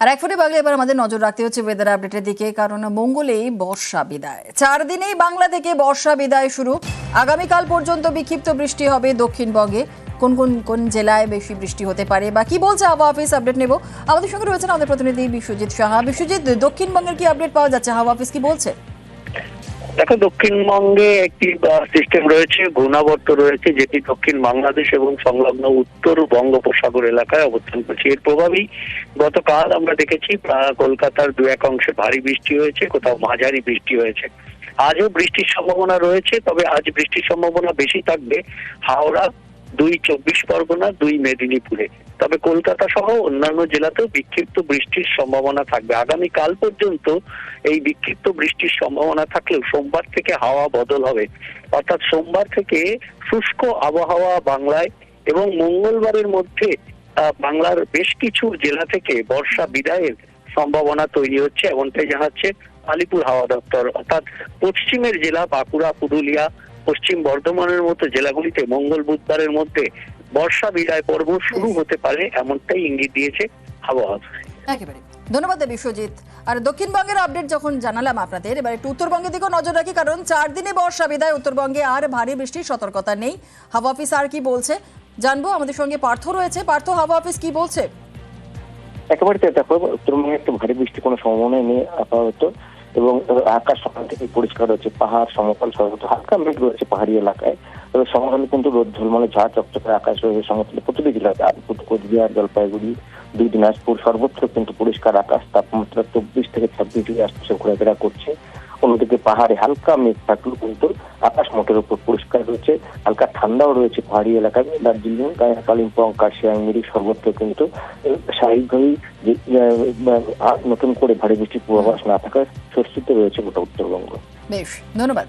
আর এক ফুটে বাংলা এবার আমাদের নজর রাখতে হচ্ছে ওয়েদার আপডেটের দিকে, কারণ মঙ্গলেই বর্ষা বিদায়। চার দিনেই বাংলা থেকে বর্ষা বিদায় শুরু। আগামীকাল পর্যন্ত বিক্ষিপ্ত বৃষ্টি হবে দক্ষিণবঙ্গে। কোন কোন কোন জেলায় বেশি বৃষ্টি হতে পারে বা কি বলছে হাওয়া অফিস আপডেট নেব। আমাদের সঙ্গে রয়েছেন আমাদের প্রতিনিধি বিশ্বজিৎ সাহা। বিশ্বজিৎ, দক্ষিণবঙ্গের কি আপডেট পাওয়া যাচ্ছে? হাওয়া অফিস কি বলছে? দেখো, দক্ষিণবঙ্গে একটি সিস্টেম রয়েছে, ঘূর্ণাবর্ত রয়েছে, যেটি দক্ষিণ বাংলাদেশ এবং সংলগ্ন উত্তর বঙ্গোপসাগর এলাকায় অবস্থান করছে। এর প্রভাবেই গতকাল আমরা দেখেছি কলকাতার দু এক অংশে ভারী বৃষ্টি হয়েছে, কোথাও মাঝারি বৃষ্টি হয়েছে। আজও বৃষ্টির সম্ভাবনা রয়েছে, তবে আজ বৃষ্টির সম্ভাবনা বেশি থাকবে। হাওড়া দুই চব্বিশ পরগনা, দুই মেদিনীপুরে। তবে কলকাতা সহ অন্যান্য জেলাতেও বিক্ষিপ্ত বৃষ্টির সম্ভাবনা থাকবে। আগামী কাল পর্যন্ত এই বিক্ষিপ্ত বৃষ্টির সম্ভাবনা থাকলেও সোমবার থেকে হাওয়া বদল হবে। অর্থাৎ সোমবার থেকে শুষ্ক আবহাওয়া বাংলায় এবং মঙ্গলবারের মধ্যে বাংলার বেশ কিছু জেলা থেকে বর্ষা বিদায়ের সম্ভাবনা তৈরি হচ্ছে, এমনটাই জানাচ্ছে আলিপুর হাওয়া দপ্তর। অর্থাৎ পশ্চিমের জেলা বাঁকুড়া, পুরুলিয়া পশ্চিম বর্ধমানের মতো জেলাগুলিতে মঙ্গল বুধবারের মধ্যে বর্ষা বিদায় পর্ব শুরু হতে পারে এমনটাই ইঙ্গিত দিয়েছে আবহাওয়া একেবারে। ধন্যবাদ বিশ্বজিৎ আর দক্ষিণবঙ্গের আপডেট যখন জানালাম আপনাদের এবার একটু উত্তরবঙ্গের দিকেও নজর রাখি কারণ চার দিনে বর্ষা বিদায় উত্তরবঙ্গে আর ভারী বৃষ্টির সতর্কতা নেই। হাওয়া অফিস আর কি বলছে? জানব আমাদের সঙ্গে পার্থ রয়েছে। পার্থ হাওয়া অফিস কি বলছে? একেবারে দেখো উত্তরবঙ্গে একটু ভারী বৃষ্টি কোনো সম্ভাবনা নেই আপাতত। এবং আকাশ সকাল থেকে পরিষ্কার রয়েছে পাহাড় সমতল সর্বত হালকা মেঘ রয়েছে পাহাড়ি এলাকায়। তবে সমতলে কিন্তু রোদ, ঝলমলে ঝাড়, চকচকে আকাশ রয়েছে সমতলে প্রতিটি জেলাতে আলিপুর, কোচবিহার, জলপাইগুড়ি, দুই দিনাজপুর সর্বত্র কিন্তু পরিষ্কার আকাশ, তাপমাত্রা চব্বিশ থেকে ছাব্বিশ ডিগ্রি আশপাশে ঘোরাফেরা করছে। অন্যদিকে পাহাড়ে হালকা মেঘ থাকলেও কিন্তু আকাশ মোটের উপর পরিষ্কার রয়েছে। হালকা ঠান্ডাও রয়েছে পাহাড়ি এলাকায়। দার্জিলিং, কালিম্পং, কার্শিয়াং মিরিক সর্বত্র কিন্তু স্বাভাবিকভাবেই নতুন করে ভারী বৃষ্টির পূর্বাভাস না থাকায় স্বস্তিতে রয়েছে গোটা উত্তরবঙ্গ। বেশ, ধন্যবাদ।